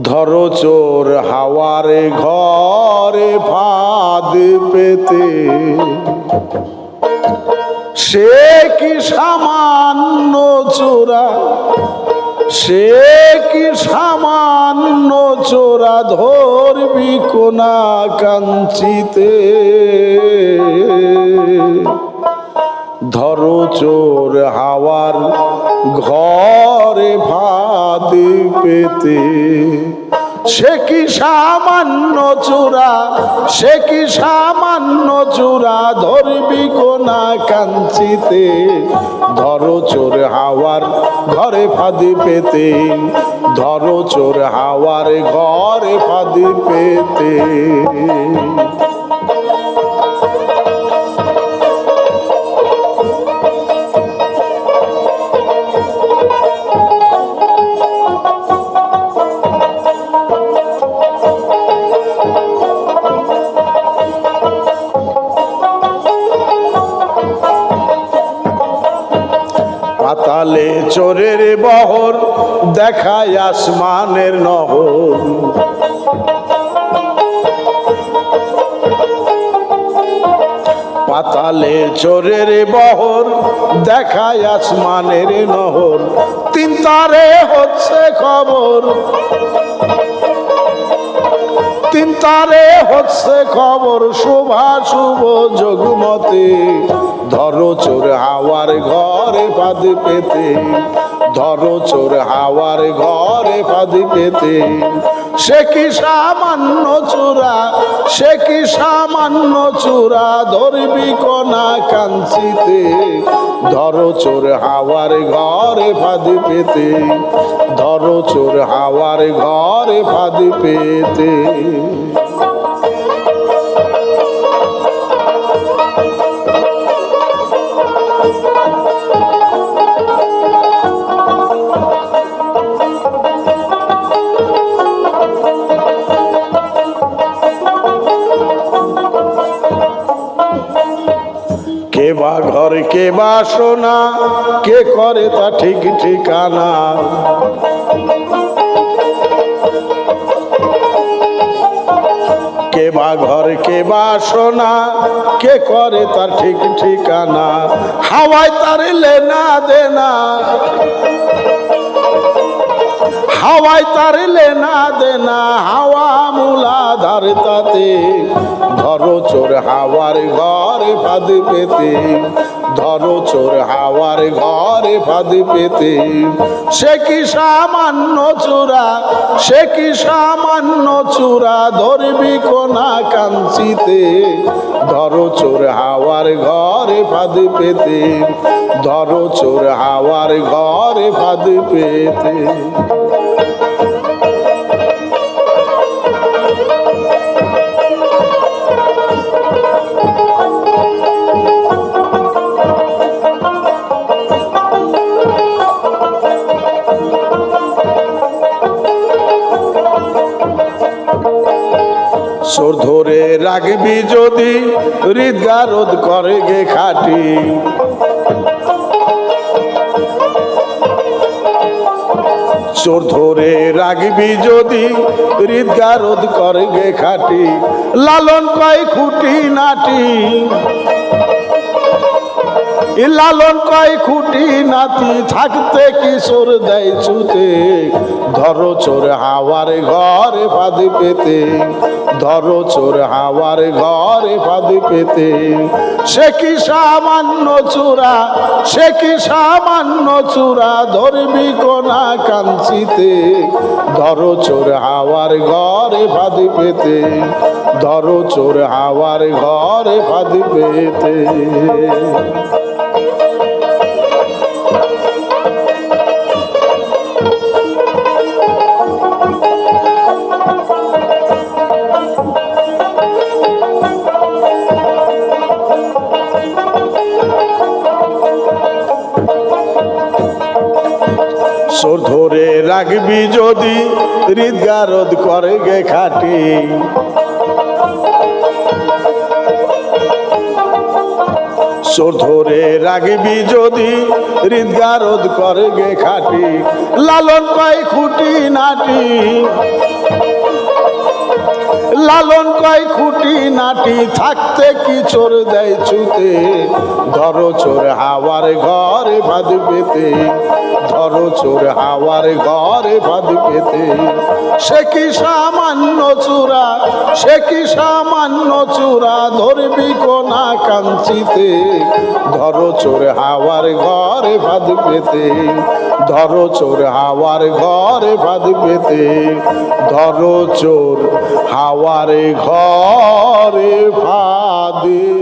ধরো চোর হাওয়ারে ঘরে ফাঁদ পেতে। সে কি সামান্য চোরা? সে কি সামান্য চোরা ধরবি কোনা কাঞ্চিতে? ধরো চোর হাওয়ার ঘরে পেতে। সে কি সামান্য চূড়া, সে কি সামান্য চূড়া ধরবি কোনা কাঞ্চিতে? ধরো চোর হাওয়ার ঘরে ফাঁদি পেতে, ধরো চোর হাওয়ার ঘরে ফাঁদি পেতে। পাতালে চোরের বহর দেখায় আসমানের নহর। পাতালে চোরের বহর দেখায় আসমানের নহর। তিন তারে হচ্ছে খবর। তিন তারে হচ্ছে খবর, শোভা শুভ যোগমতে। ধরো চোর হাওয়ার ঘরে পাদ পেতে। ধরো চোর হাওয়ার ঘরে পাদ পেতে। সে কি সামান্য চূড়া? সে কি সামান্য চূড়া? ধরবি কোনা কাঞ্চিতে। ধরো চোর হাওয়ার ঘরে ফাঁদ পেতে। ধরো চোর হাওয়ার ঘরে ফাঁদ পেতে। ঘর কে করে তা ঠিক ঠিকানা? কে বা ঘর, কে বা সোনা কে করে তার ঠিক ঠিকানা? হাওয়ায় তার লেনা দেনা। হাওয়ায় তার লেনা দেনা, হাওয়া মূলাধার তাতে। ধরো চোর হাওয়ার ঘরে ফাঁদ পেতে। ধরো চোর হাওয়ার ঘরে ফাঁদ পেতে। সে কি সামান্য চূড়া, সে কি সামান্য চূড়া ধরবি কোনা কাঞ্চিতে। ধরো চোর হাওয়ার ঘরে ফাঁদ পেতে, ধরো চোর হাওয়ার ঘরে ফাঁদ পেতে। সোর ধরে রাখবি যদি হৃদগারদ করে গে খাটি। চোর ধরে রাখবি যদি হৃদগারদ করে গে খাটি। লালন কয় খুঁটি নাটি। লালন কয় খুঁটি নাতি, থাকতে কিশোর দেয় ছুতে? ধরো চোর হাওয়ার ঘরে ফাঁদ পেতে। ধরো চোর হাওয়ার ঘরে ফাঁদ পেতে। সে কি সামান্য চূড়া, সে কি সামান্য চূড়া ধরবি কোনা কাঞ্চিতে। ধরো চোর হাওয়ার ঘরে ফাঁদ পেতে, ধরো চোর হাওয়ার ঘরে ফাঁদ পেতে। সোর ধরে রাখবি যদি হৃদগারদ করে গে খাটি। ধরে রাগবি যদি হৃদগারদ করে গে খাটি। লালন পাই খুঁটি নাটি। লালন কয় খুঁটি নাটি, থাকতে কি চোর দেয় ছুতে? ধরো চোর হাওয়ার ঘরে ভাদ পেতে, ধরো চোর হাওয়ার ঘরে ভাদ পেতে। সে কি সামান্য চূড়া, সে কি সামান্য চূড়া ধরবি কোনা কাঞ্চিতে? ধরো চোর হাওয়ার ঘরে ভাদ পেতে ধরো চোর হাওয়ার ঘরে ভাদ পেতে ধরো চোর হাওয়ার ঘরে ফাদে